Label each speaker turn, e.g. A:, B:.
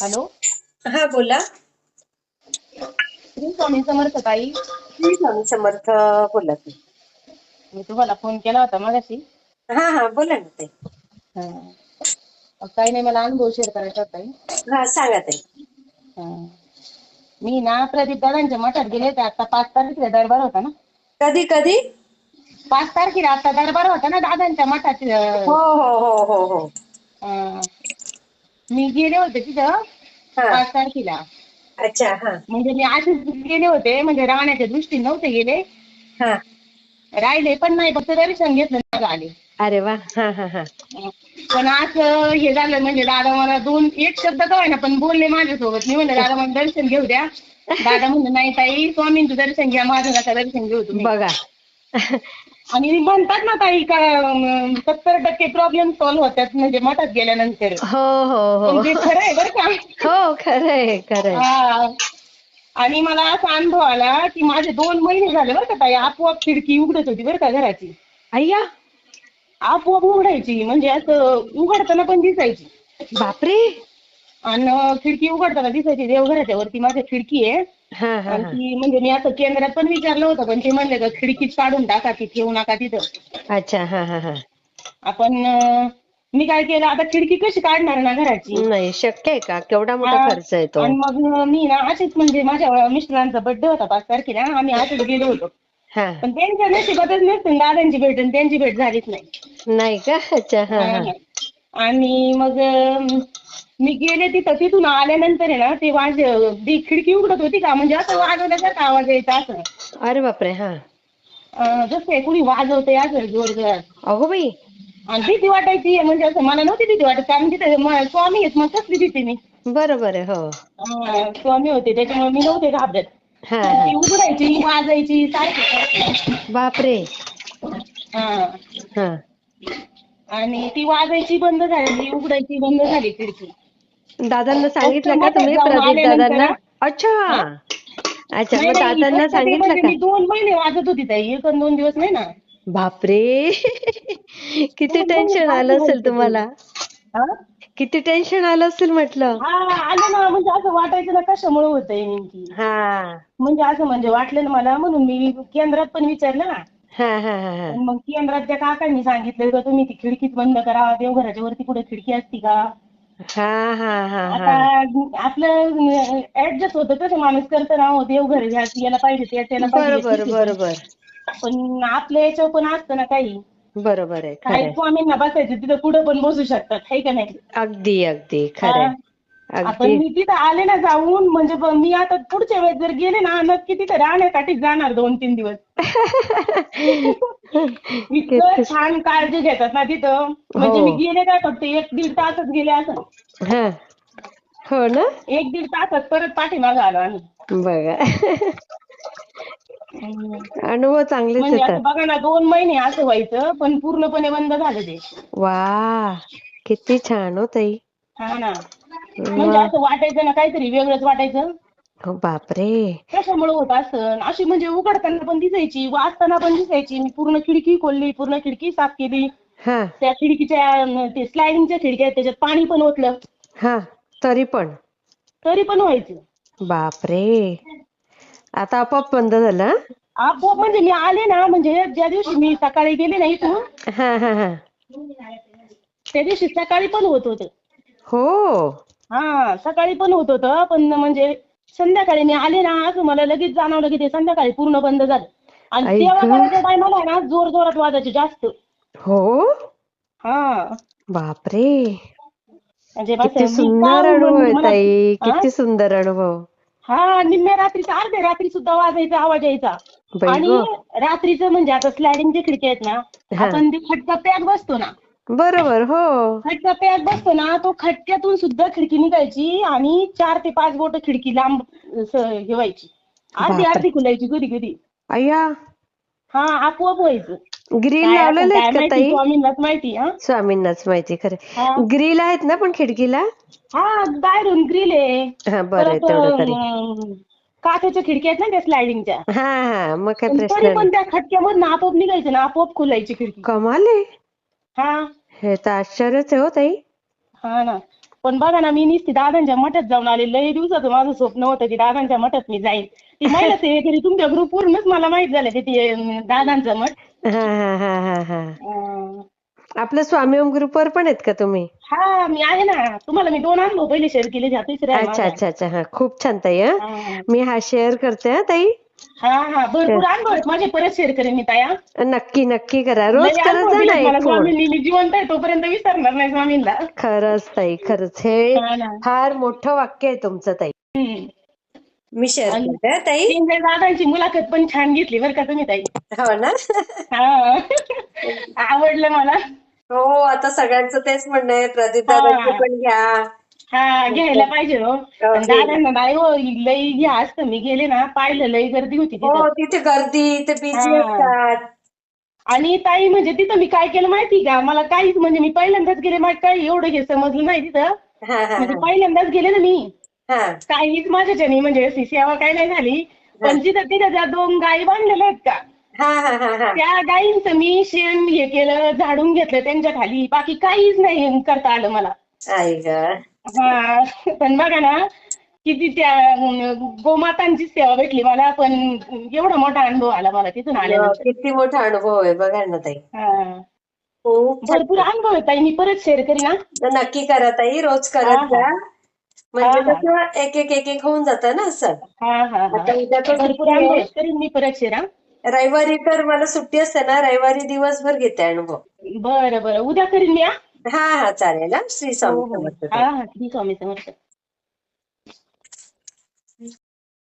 A: Hello.
B: हा बोला.
A: श्री स्वामी समर्थ ताई.
B: स्वामी समर्थ बोला की.
A: मी तुम्हाला फोन केला होता मगाशी.
B: हा हा बोला ना ते
A: हा. काही नाही मला अनुभव शेअर करायचा होता ताई.
B: हा सांगा ते
A: हा. मी ना प्रदीप दादांच्या मठात गेले होते आता पाच तारखेला दरबार होता ना.
B: कधी कधी?
A: पाच तारखेला आता दरबार होता ना दादांच्या मठात अं,
B: हो हो हो हो हो.
A: अं, मी गेले होते तिथं.
B: हा.
A: पाच तारखेला
B: अच्छा हा.
A: म्हणजे मी असेच गेले होते म्हणजे राहण्याच्या दृष्टीने नव्हते गेले.
B: हा.
A: राहिले पण नाही फक्त दर्शन घेतलं नाही आले
B: अरे वा हा हा हा.
A: पण असं हे झालं म्हणजे दादा मला दोन एक शब्द का ना पण बोलले माझ्यासोबत. मी म्हणलं दादा मला दर्शन घेऊ द्या. दादा म्हणलं नाही ताई स्वामींचं दर्शन घ्या माझं नका दर्शन घेऊ तुम्ही.
B: बघा.
A: आणि म्हणतात ना ताई का सत्तर टक्के प्रॉब्लेम सॉल्व्ह होतात म्हणजे मठात गेल्यानंतर.
B: हो हो हो.
A: खरं आहे बरं का.
B: हो खरंय
A: हा. आणि मला असा अनुभव आला की माझे दोन महिने झाले बरं का ताई आपोआप खिडकी उघडत होती बरं का घराची.
B: अय्या.
A: आपोआप उघडायची म्हणजे असं उघडताना पण दिसायची.
B: बापरे.
A: आणि खिडकी उघडताना दिसायची देवघराच्या वरती माझी खिडकी आहे. आणि ती म्हणजे मी असं केंद्रात पण विचारलं होतं पण ते म्हणले का खिडकीच काढून टाका ती ठेवू नका तिथं.
B: अच्छा हा हा हा.
A: आपण अं, मी काय केलं आता खिडकी कशी काढणार ना घराची?
B: नाही शक्य आहे का? केवढा मोठा
A: हा.
B: खर्च आहे तो?
A: आणि मग मी ना अशीच म्हणजे माझ्या मिस्टरांचा बर्थडे होता पाच तारखेला आम्ही असंच गेलो होतो.
B: हा.
A: पण त्यांच्या नशिबातच नसते दादांची भेट आणि त्यांची भेट झालीच नाही.
B: नाही का? अच्छा हा. हा.
A: आणि मग अं, मी गेले तिथं तिथून आल्यानंतर आहे ना ते वाज ती खिडकी उघडत होती का? म्हणजे असं वाजवल्यासारखा आवाज यायचा असं.
B: अरे बापरे हा.
A: अं, जसं आहे कुणी वाजवतंय असं जोर
B: अगो बाई.
A: आणि भीती वाटायची म्हणजे असं मला नव्हती भीती वाटत कारण तिथे म- स्वामी आहेत मग कसली भीती मी?
B: बरोबर आहे हो.
A: अं, स्वामी होते त्याच्यामुळे मी नव्हते घाबरत.
B: हा. हा
A: ती उघडायची वाजायची सारखी.
B: बापरे.
A: हा.
B: हा.
A: आणि ती वाजायची बंद झाली उघडायची बंद झाली खिडकी.
B: दादांना सांगितलं का तुम्ही? प्रदीप दादांना? अच्छा. अच्छा मग दादांना सांगितलं
A: म्हणजे
B: का?
A: दोन महिने वाजत होती ताई. एक दोन दिवस नाही ना?
B: बापरे. किती टेन्शन आलं असेल
A: होती.
B: तुम्हाला? किती टेन्शन आलं असेल म्हटलं?
A: हा, आलं ना. म्हणजे असं वाटायचं ना कशामुळे होतंय नेमकी?
B: हा.
A: म्हणजे असं म्हणजे वाटलं ना मला म्हणून मी केंद्रात पण विचारलं ना. मग केंद्रात त्या काकांनी सांगितलं का तुम्ही ती खिडकीच बंद करा. देवघराच्या वरती कुठे खिडकी असती का?
B: हा हा हा
A: आता
B: हा
A: आपलं ऍडजस्ट होतं कसं माणूस करतं ना हो देवघर याला पाहिजे ते याला पाहिजे
B: बरोबर. बरोबर.
A: पण आपल्या याच्यावर पण असतं ना काही.
B: बरोबर आहे
A: काही स्वामींना बसायचं तिथं कुठं पण बसू शकतात है का नाही?
B: अगदी अगदी खरंय
A: आपण मी तिथं आले ना जाऊन म्हणजे मी आता पुढच्या वेळेस जर गेले ना नक्की तिथं राहण्यासाठी जाणार दोन तीन दिवस. इतकं छान काळजी घेतात ना तिथं. म्हणजे
B: हो.
A: मी गेले काय फक्त एक दीड तासच गेले असं.
B: हा. ना?
A: एक दीड तासात परत पाठीमागं आलो आम्ही.
B: बघा. अनुभव चांगलेच
A: म्हणजे
B: येतात.
A: आता बघा ना दोन महिने असं व्हायचं पण पूर्णपणे बंद झालं ते.
B: वा किती छान हो ताई.
A: हा ना. म्हणजे. असं वाटायचं ना काहीतरी वेगळंच वाटायचं.
B: हो बापरे.
A: कशामुळे होत असं? अशी म्हणजे उघडताना पण दिसायची वाचताना पण दिसायची. मी पूर्ण खिडकी खोलली पूर्ण खिडकी साफ केली.
B: हा.
A: त्या खिडकीच्या अं, ते स्लायडिंगच्या खिडक्या आहेत, त्याच्यात पाणी पण ओतलं.
B: हा तरी पण.
A: तरी पण व्हायचं.
B: बापरे. आता आपोआप बंद झालं हा?
A: आपोआप म्हणजे मी आले ना म्हणजे ज्या दिवशी मी सकाळी गेले ना इथून
B: हा हा हा.
A: त्या दिवशी सकाळी पण होत होतं.
B: हो.
A: हा सकाळी पण होत होतं पण म्हणजे संध्याकाळी मी आले ना असं मला लगेच जाणवलं की ते संध्याकाळी पूर्ण बंद झालं. आणि तेव्हा टायमाला ना जोर जोरात वाजायचे जास्त.
B: हो?
A: हा.
B: बापरे.
A: म्हणजे
B: किती
A: मी
B: सुंदर अनुभव
A: मला-
B: ताई.
A: हा?
B: किती सुंदर अनुभव.
A: हा निम्म्या रात्रीचा अर्ध्या रात्री सुद्धा वाजायचा आवाज यायचा.
B: बाई
A: आणि
B: गं.
A: रात्रीचं म्हणजे आता स्लायडिंगच्या खिडक्या आहेत ना
B: हा.
A: आपण ते खटका पॅक बसतो ना
B: बरोबर हो.
A: खटका पॅक बसतो ना तो खटक्यातून सुद्धा खिडकी निघायची आणि चार ते पाच बोट खिडकी लांब स- हे व्हायची. अर्धी
B: बापरे.
A: अर्धी खुलायची कधी कधी
B: अय्या.
A: हा आपोआप व्हायचं.
B: ग्रिल
A: काय
B: लावलेले आहेत का
A: माहिती,
B: ताई?
A: स्वामींनाच माहिती हा.
B: स्वामींनाच माहिती खरं.
A: हा.
B: ग्रिल आहेत ना पण खिडकीला?
A: हा बाहेरून ग्रिल आहे.
B: हा बरं आहे
A: परत
B: तेवढं तरी.
A: अं, काचेच्या खिडक्या आहेत ना त्या स्लायडिंगच्या
B: हा हा मग काय
A: पण
B: प्रश्न
A: तरी पण
B: नाही.
A: त्या खटक्यामधून आपोआप निघायचं ना आपोआप खुलायची खिडकी.
B: कमाल आहे.
A: हा.
B: हे तर आश्चर्यच आहे हो ताई.
A: हा ना. पण बघा ना मी नुसती दादांच्या मठात जाऊन आले. लई दिवसाचं माझं स्वप्न होतं की दादांच्या मठात मी जाईन. ती महिला सेवेकरी तुमच्या ग्रुपवरूनच मला माहीत झालं की ती अं, दादांचं मठ.
B: हा हा हा हा हा.
A: अं,
B: आपलं स्वामी ओम ग्रुपवर पण आहेत का तुम्ही?
A: हा मी आहे ना. तुम्हाला मी दोन अनुभव पहिले शेअर केले हा आहे
B: अच्छा. अच्छा अच्छा. हा खूप छान ताई हा. मी हा शेअर करते हा ताई.
A: हा हा. भरपूर अनुभव आहेत. माझे परत शेअर करेन मी ताया.
B: नक्की नक्की करा. रोज
A: लई
B: करत
A: अनुभव
B: जा ना
A: दिलेत मला
B: एक फोन.
A: स्वामींनी. मी जिवंत आहे तोपर्यंत विसरणार नाही स्वामींना.
B: खरंच ताई खरंच. हे
A: हा ना.
B: फार मोठं वाक्य आहे तुमचं ताई.
A: हम्म.
B: मी शेअर
A: आणि-
B: करते हा ताई.
A: तीन दादांची मुलाखत पण छान घेतली बरं का तुम्ही ताई?
B: हो ना.
A: हा. आवडलं मला.
B: हो आता सगळ्यांचं तेच म्हणणं आहे. प्रदीप
A: हा.
B: दादांचं पण घ्या.
A: हा घ्यायला पाहिजे हो. पण दादांना नाही हो लई हे असतं. मी गेले ना पाहिलं लई गर्दी होती
B: हो
A: तिथं.
B: तिथे गर्दी ते बिझी
A: हा.
B: असतात.
A: आणि ताई म्हणजे तिथं मी काय केलं माहिती का? मला काहीच म्हणजे मी पहिल्यांदाच गेले मला काही एवढं हे समजलं नाही तिथं.
B: हा हा
A: म्हणजे पहिल्यांदाच गेले ना मी.
B: हा.
A: काहीच माझ्याच्यानी म्हणजे अशी सेवा काही नाही झाली. पण तिथं तिथं ज्या दोन गायी बांधलेल्या आहेत का?
B: हा हा हा हा.
A: त्या गायींचं मी शेण हे केलं झाडून घेतलं त्यांच्या खाली. बाकी काहीच नाही करता आलं मला.
B: आई ग.
A: हा पण बघा ना किती त्या गोमातांची सेवा भेटली मला पण एवढा मोठा अनुभव आला मला तिथून आल्यानंतर
B: किती मोठा अनुभव आहे बघा ना ताई
A: हा. भरपूर अनुभव आहे ताई मी परत शेअर करीन हा.
B: नक्की करा ताई रोज करत. जा म्हणजे
A: हा.
B: कसं एक एक एक एक होऊन जातं ना असं
A: हा हा हा
B: आता उद्या तर
A: भरपूर
B: सुट्टी
A: अनुभव
B: आहे.
A: आहेत. करीन मी परत शेअर हा
B: रविवारी तर मला सुट्टी असते ना रविवारी दिवसभर घेते अनुभव
A: बरं बरं उद्या करीन मी हा
B: हा हा चालेल हा. श्री
A: हो
B: स्वामी
A: हो
B: समर्थ
A: हा हा श्री स्वामी समर्थ.